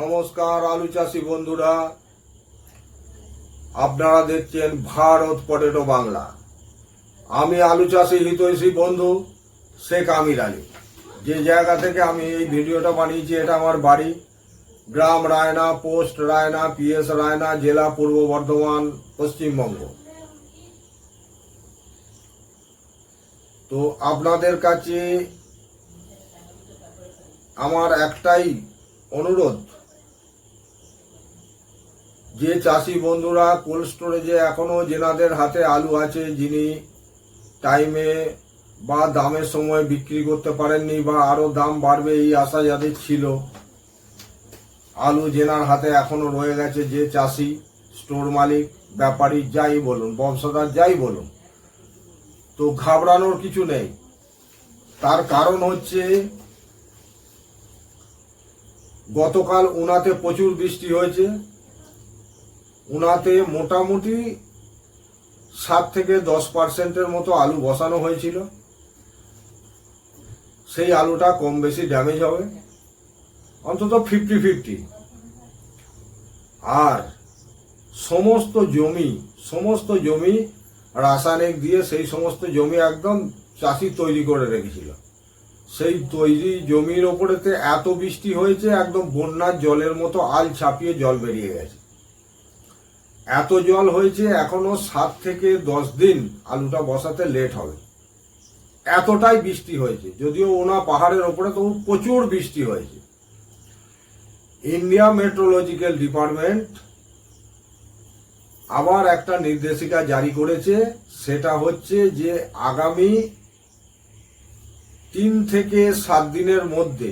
নমস্কার আলু চাষি বন্ধুরা। আপনারা দেখছেন ভারত পটেটো বাংলা। আমি আলু চাষি হিতৈষী বন্ধু, শেখ আমির আলী। যে জায়গা থেকে আমি এই ভিডিওটা বানিয়েছি, এটা আমার বাড়ি। গ্রাম রায়না, পোস্ট রায়না, পিএস রায়না, জেলা পূর্ব বর্ধমান, পশ্চিমবঙ্গ। তো আপনাদের কাছে আমার একটাই অনুরোধ যে চাষি বন্ধুরা কোল্ড স্টোরেজে এখনও যেনাদের হাতে আলু আছে, যিনি টাইমে বা দামের সময় বিক্রি করতে পারেননি বা আরও দাম বাড়বে এই আশা যাদের ছিল, আলু জেনার হাতে এখনও রয়ে গেছে যে চাষি, স্টোর মালিক, ব্যাপারী যাই বলুন, বংশধর যাই বলুন। তো ঘাবড়ানোর কিছু নেই। তার কারণ হচ্ছে গতকাল উনাতে প্রচুর বৃষ্টি হয়েছে। উনাতে মোটামুটি সাত থেকে দশ পার্সেন্টের মতো আলু বসানো হয়েছিল। সেই আলুটা কম বেশি ড্যামেজ হবে। অন্তত ফিফটি ফিফটি আর সমস্ত জমি সমস্ত জমি রাসায়নিক দিয়ে সেই সমস্ত জমি একদম চাষি তৈরি করে রেখেছিল। সেই তৈরি জমির ওপরেতে এত বৃষ্টি হয়েছে, একদম বন্যার জলের মতো আল ছাপিয়ে জল বেরিয়ে গেছে। এত জল হয়েছে, এখনও সাত থেকে দশ দিন আলুটা বসাতে লেট হবে। এতটাই বৃষ্টি হয়েছে, যদিও ওনা পাহাড়ের ওপরে তো প্রচুর বৃষ্টি হয়েছে। ইন্ডিয়া মেট্রোলজিক্যাল ডিপার্টমেন্ট আবার একটা নির্দেশিকা জারি করেছে, সেটা হচ্ছে যে আগামী তিন থেকে সাত দিনের মধ্যে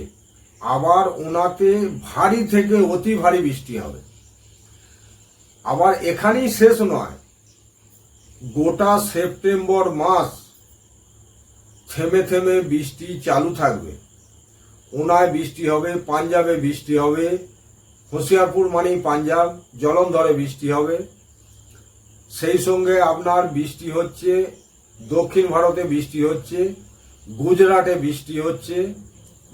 আবার ওনাতে ভারী থেকে অতি ভারী বৃষ্টি হবে। আবার এখানেই শেষ নয়। গোটা সেপ্টেম্বর মাস থেমে থেমে বৃষ্টি চালু থাকবে। ওনায় বৃষ্টি হবে, পাঞ্জাবে বৃষ্টি হবে, হোশিয়ারপুর মানেই পাঞ্জাব, জলন্ধরে বৃষ্টি হবে। সেই সঙ্গে আপনার বৃষ্টি হচ্ছে, দক্ষিণ ভারতে বৃষ্টি হচ্ছে, গুজরাটে বৃষ্টি হচ্ছে।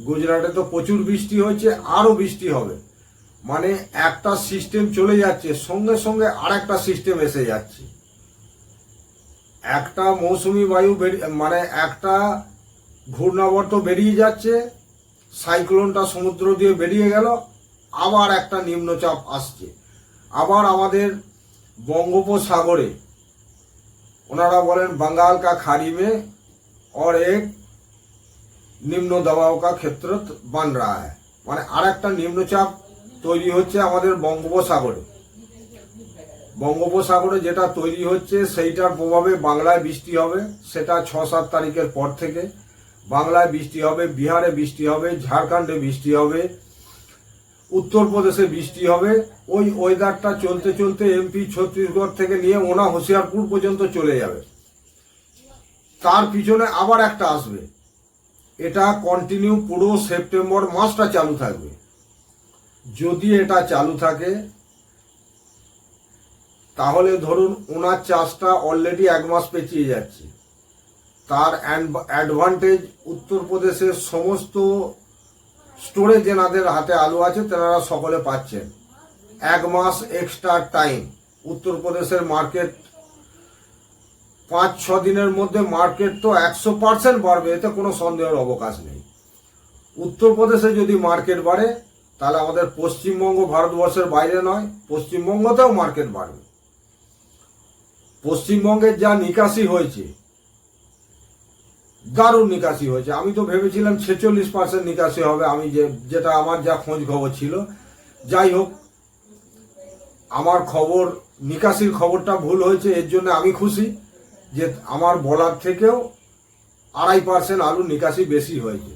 গুজরাটে তো প্রচুর বৃষ্টি হচ্ছে, আরও বৃষ্টি হবে। মানে একটা সিস্টেম চলে যাচ্ছে সঙ্গে সঙ্গে আর একটা সিস্টেম এসে যাচ্ছে একটা মৌসুমি বায়ু বেরি- মানে একটা ঘূর্ণাবর্ত বেরিয়ে যাচ্ছে সাইক্লোনটা সমুদ্র দিয়ে বেরিয়ে গেল আবার একটা নিম্নচাপ আসছে আবার আমাদের বঙ্গোপসাগরে ওনারা বলেন बंगाल का खाड़ी में और एक নিম্ন দবাব কা ক্ষেত্র বান রা হ্যায় মানে আর একটা নিম্নচাপ তৈরি হচ্ছে আমাদের বঙ্গোপসাগরে। বঙ্গোপসাগরে যেটা তৈরি হচ্ছে, সেইটার প্রভাবে বাংলায় বৃষ্টি হবে, সেটা ছ সাত তারিখের পর থেকে। বাংলায় বৃষ্টি হবে, বিহারে বৃষ্টি হবে, ঝাড়খণ্ডে বৃষ্টি হবে, উত্তরপ্রদেশে বৃষ্টি হবে। ওই ওয়েদারটা চলতে চলতে এমপি ছত্তিশগড় থেকে নিয়ে ওনা হোশিয়ারপুর পর্যন্ত চলে যাবে। তার পিছনে আবার একটা আসবে। এটা কন্টিনিউ পুরো সেপ্টেম্বর মাসটা চালু থাকবে। যদি এটা চালু থাকে, তাহলে ধরুন ওনার চাষটা অলরেডি এক মাস পেঁচিয়ে যাচ্ছে। তার অ্যাডভান্টেজ উত্তরপ্রদেশের সমস্ত স্টোরে যেনাদের হাতে আলু আছে, তেনারা সকলে পাচ্ছেন। এক মাস এক্সট্রা টাইম উত্তরপ্রদেশের মার্কেট পাঁচ ছ দিনের মধ্যে মার্কেট তো একশো পার্সেন্ট বাড়বে, এতে কোনো সন্দেহের অবকাশ নেই। উত্তরপ্রদেশে যদি মার্কেট বাড়ে তাহলে আমাদের পশ্চিমবঙ্গ ভারতবর্ষের বাইরে নয়, পশ্চিমবঙ্গতেও মার্কেট বাড়বে। পশ্চিমবঙ্গের যা নিকাশি হয়েছে, দারুণ নিকাশি হয়েছে। আমি তো ভেবেছিলাম ছেচল্লিশ পার্সেন্ট নিকাশি হবে, আমি যে, যেটা আমার যা খোঁজ খবর ছিল। যাই হোক, আমার খবর, নিকাশির খবরটা ভুল হয়েছে, এর জন্য আমি খুশি যে আমার বলার থেকেও আড়াই পার্সেন্ট আলু নিকাশি বেশি হয়েছে।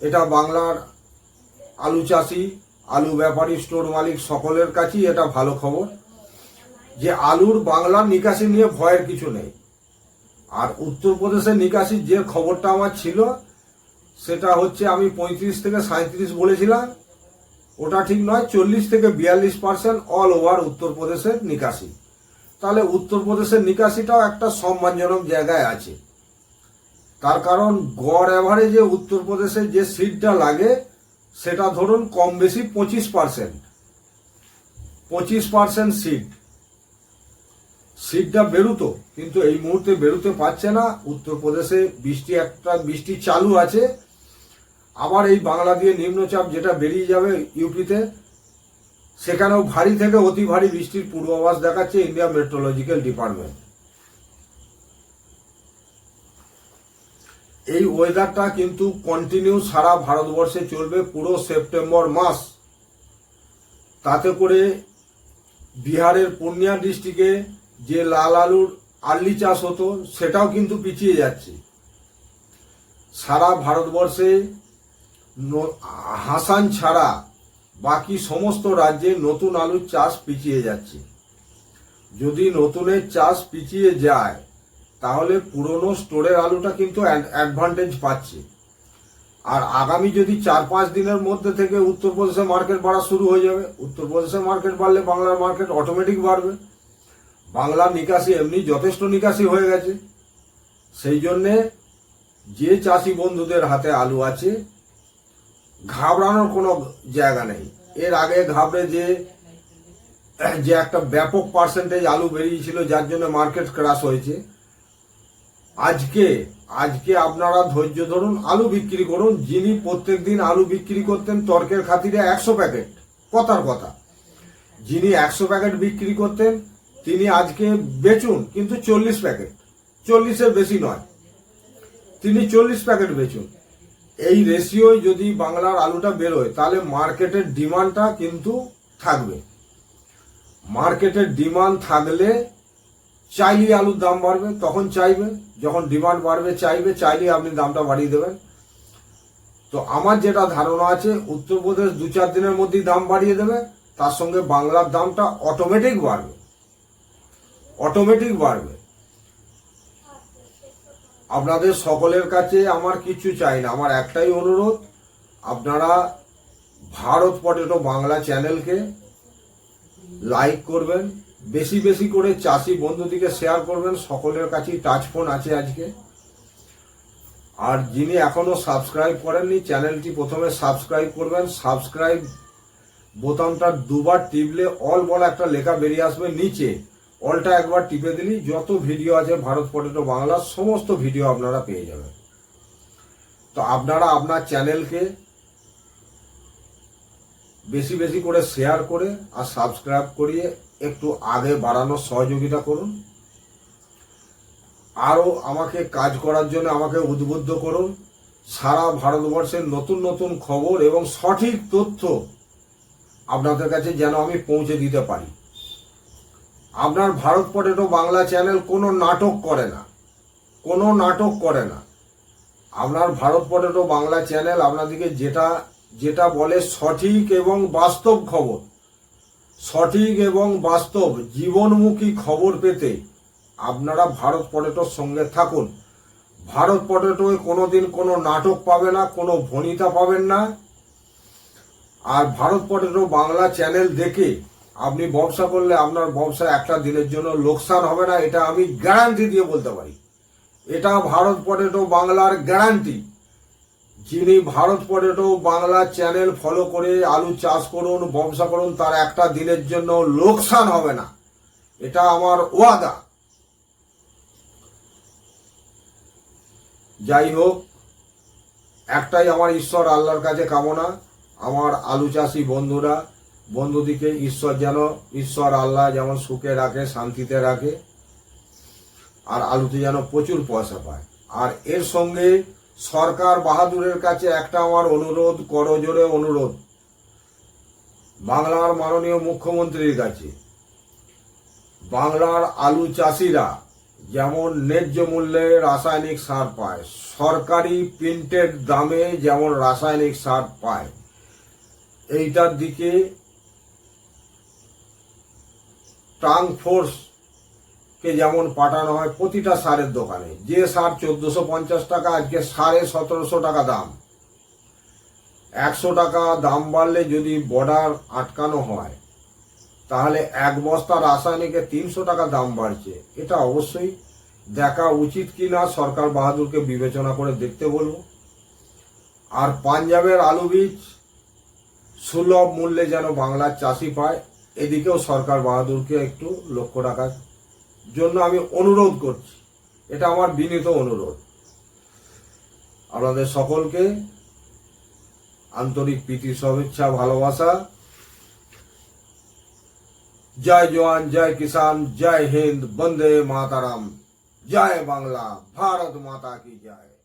এটা বাংলার আলু চাষি, আলু ব্যাপারী, স্টোর মালিক সকলের কাছেই এটা ভালো খবর। যে আলুর বাংলার নিকাশি নিয়ে ভয়ের কিছু নেই। আর উত্তরপ্রদেশের নিকাশির যে খবরটা আমার ছিল, সেটা হচ্ছে আমি পঁয়ত্রিশ থেকে সাঁত্রিশ বলেছিলাম। ওটা ঠিক নয়, চল্লিশ থেকে বিয়াল্লিশ পার্সেন্ট অল ওভার উত্তরপ্রদেশের নিকাশি। তাহলে উত্তরপ্রদেশের নিকাশিটাও একটা সম্মানজনক জায়গায় আছে। তার কারণ গড় অ্যাভারেজে উত্তরপ্রদেশে যে সিটটা লাগে সেটা ধরুন কম বেশি পঁচিশ পার্সেন্ট। পঁচিশ পার্সেন্ট সিট সিটটা বেরুতো, কিন্তু এই মুহূর্তে বেরোতে পারছে না। উত্তরপ্রদেশে বৃষ্টি একটা, বৃষ্টি চালু আছে। আবার এই বাংলা দিয়ে নিম্নচাপ যেটা বেরিয়ে যাবে ইউপিতে, সেখানেও ভারী থেকে অতি ভারী বৃষ্টির পূর্বাভাস দেখাচ্ছে ইন্ডিয়া মেট্রোলজিক্যাল ডিপার্টমেন্ট। এই ওয়েদারটা কিন্তু কন্টিনিউ সারা ভারতবর্ষে চলবে পুরো সেপ্টেম্বর মাস। তাতে করে বিহারের পূর্ণিয়া ডিস্ট্রিক্টে যে লাল আলুর আর্লি চাষ হতো, সেটাও কিন্তু পিছিয়ে যাচ্ছে। সারা ভারতবর্ষে হাসান ছাড়া বাকি সমস্ত রাজ্যে নতুন আলুর চাষ পিছিয়ে যাচ্ছে। যদি নতুনের চাষ পিছিয়ে যায় তাহলে পুরনো স্টোরের আলুটা কিন্তু অ্যাডভান্টেজ পাচ্ছে। আর আগামী যদি চার পাঁচ দিনের মধ্যে থেকে উত্তরপ্রদেশে মার্কেট বাড়া শুরু হয়ে যাবে, উত্তরপ্রদেশে মার্কেট বাড়লে বাংলার মার্কেট অটোমেটিক বাড়বে। বাংলার নিকাশি এমনি যথেষ্ট নিকাশি হয়ে গেছে। সেই জন্যে যে চাষি বন্ধুদের হাতে আলু আছে, ঘাবড়ানোর কোনো জায়গা নেই। এর আগে ঘাবড়ে যে যে একটা ব্যাপক পার্সেন্টেজ আলু বেরিয়েছিল, যার জন্য মার্কেট ক্রাশ হয়েছে। আজকে আজকে আপনারা ধৈর্য ধরুন, আলু বিক্রি করুন, যিনি প্রত্যেক দিন আলু বিক্রি করতেন তর্কের খাতিরে একশো প্যাকেট, কথার কথা। যিনি একশো প্যাকেট বিক্রি করতেন, তিনি আজকে বেচুন, কিন্তু চল্লিশ প্যাকেট, চল্লিশের বেশি নয়। তিনি চল্লিশ প্যাকেট বেচুন। এই রেশিওয় যদি বাংলার আলুটা বেরোয়, তাহলে মার্কেটের ডিমান্ডটা কিন্তু থাকবে। মার্কেটের ডিমান্ড থাকলে চাইলে আলুর দাম বাড়বে, তখন চাইবে, যখন ডিমান্ড বাড়বে, চাইবে চাইলে আপনি দামটা বাড়িয়ে দেবেন। তো আমার যেটা ধারণা আছে, উত্তরপ্রদেশ দু চার দিনের মধ্যেই দাম বাড়িয়ে দেবে, তার সঙ্গে বাংলার দামটা অটোমেটিক বাড়বে। অটোমেটিক বাড়বে। আপনাদের সকলের কাছে আমার কিছু চাই না, আমার একটাই অনুরোধ, আপনারা ভারত পটেটো বাংলা চ্যানেলকে লাইক করবেন বেশি বেশি করে চাষি বন্ধুদিকে শেয়ার করবেন, সকলের কাছেই টাচ ফোন আছে আজকে। আর যিনি এখনও সাবস্ক্রাইব করেননি চ্যানেলটি প্রথমে সাবস্ক্রাইব করবেন সাবস্ক্রাইব বোতামটা দুবার টিপলে অল বলা একটা লেখা বেরিয়ে আসবে নিচে। অলটা একবার টিপে দিলেই যত ভিডিও আছে ভারত পটেটো বাংলার সমস্ত ভিডিও আপনারা পেয়ে যাবেন। তো আপনারা আপনার চ্যানেলকে বেশি বেশি করে শেয়ার করে আর সাবস্ক্রাইব করিয়ে একটু আগে বাড়ানোর সহযোগিতা করুন। আরও আমাকে কাজ করার জন্য আমাকে উদ্বুদ্ধ করুন। সারা ভারতবর্ষের নতুন নতুন খবর এবং সঠিক তথ্য আপনাদের কাছে যেন আমি পৌঁছে দিতে পারি। আপনার ভারত পটেটো বাংলা চ্যানেল কোনো নাটক করে না। কোনো নাটক করে না। আপনার ভারত পটেটো বাংলা চ্যানেল আপনাদেরকে যেটা যেটা বলে সঠিক এবং বাস্তব খবর। সঠিক এবং বাস্তব জীবনমুখী খবর পেতে আপনারা ভারত পটেটোর সঙ্গে থাকুন। ভারত পটেটোয় কোনো দিন কোনো নাটক পাবে না, কোনো ভনিতা পাবেন না। আর ভারত পটেটো বাংলা চ্যানেল দেখে আপনি ব্যবসা করলে আপনার ব্যবসা একটা দিনের জন্য লোকসান হবে না, এটা আমি গ্যারান্টি দিয়ে বলতে পারি। এটা ভারত পটেটো বাংলার গ্যারান্টি যিনি Bharat potato Bangla channel follow করে আলু চাষ করুন, ব্যবসা করুন, তার একটা দিনের জন্য লোকসান হবে না। এটা আমার ওয়াদা। যাই হোক, একটাই আমার ঈশ্বর আল্লাহর কাছে কামনা, আমার আলু চাষি বন্ধুরা, বন্ধুদিকে ঈশ্বর যেন ঈশ্বর আল্লাহ যেমন সুখে রাখে, শান্তিতে রাখে, আর আলুতে যেন প্রচুর পয়সা পায়। আর এর সঙ্গে সরকার বাহাদুরের কাছে একটা আমার অনুরোধ করজোরে অনুরোধ। বাংলার মাননীয় মুখ্যমন্ত্রীর কাছে। বাংলার আলু চাষিরা যেমন ন্যায্য মূল্যে রাসায়নিক সার পায়, সরকারি প্রিন্টেড দামে যেমন রাসায়নিক সার পায়। এইটার দিকে টাঙ্ক ফোর্স কে যেমন পাঠানো হয় প্রতিটা সারের দোকানে। যে সার চোদ্দশো পঞ্চাশ টাকা, আজকে সাড়ে সতেরোশো টাকা দাম। একশো টাকা দাম বাড়লে যদি বর্ডার আটকানো হয়, তাহলে এক বস্তা রাসায়নিকে তিনশো টাকা দাম বাড়ছে। এটা অবশ্যই দেখা উচিত কি না, সরকার বাহাদুরকে বিবেচনা করে দেখতে বলব। আর পাঞ্জাবের আলু বীজ সুলভ মূল্যে যেন বাংলার চাষি পায়, এদিকেও সরকার বাহাদুরকে একটু লক্ষ্য রাখার জন্য আমি অনুরোধ করছি। এটা আমার বিনীত অনুরোধ। আপনাদের সকলকে আন্তরিক প্রীতি, শুভেচ্ছা, ভালোবাসা। জয় জওয়ান, জয় কিষান জয় হিন্দ, বন্দে মাতারাম, জয় বাংলা, ভারত মাতা কি জয়।